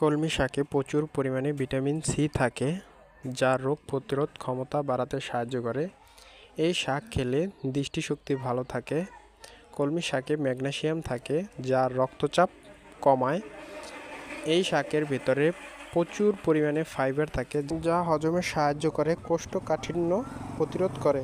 কলমি শাকে প্রচুর পরিমাণে ভিটামিন সি থাকে, যা রোগ প্রতিরোধ ক্ষমতা বাড়াতে সাহায্য করে। এই শাক খেলে দৃষ্টিশক্তি ভালো থাকে, কলমি শাকে ম্যাগনেসিয়াম থাকে, যা রক্তচাপ কমায়। এই শাকের ভিতরে প্রচুর পরিমাণে ফাইবার থাকে, যা হজমে সাহায্য করে কোষ্ঠকাঠিন্য প্রতিরোধ করে।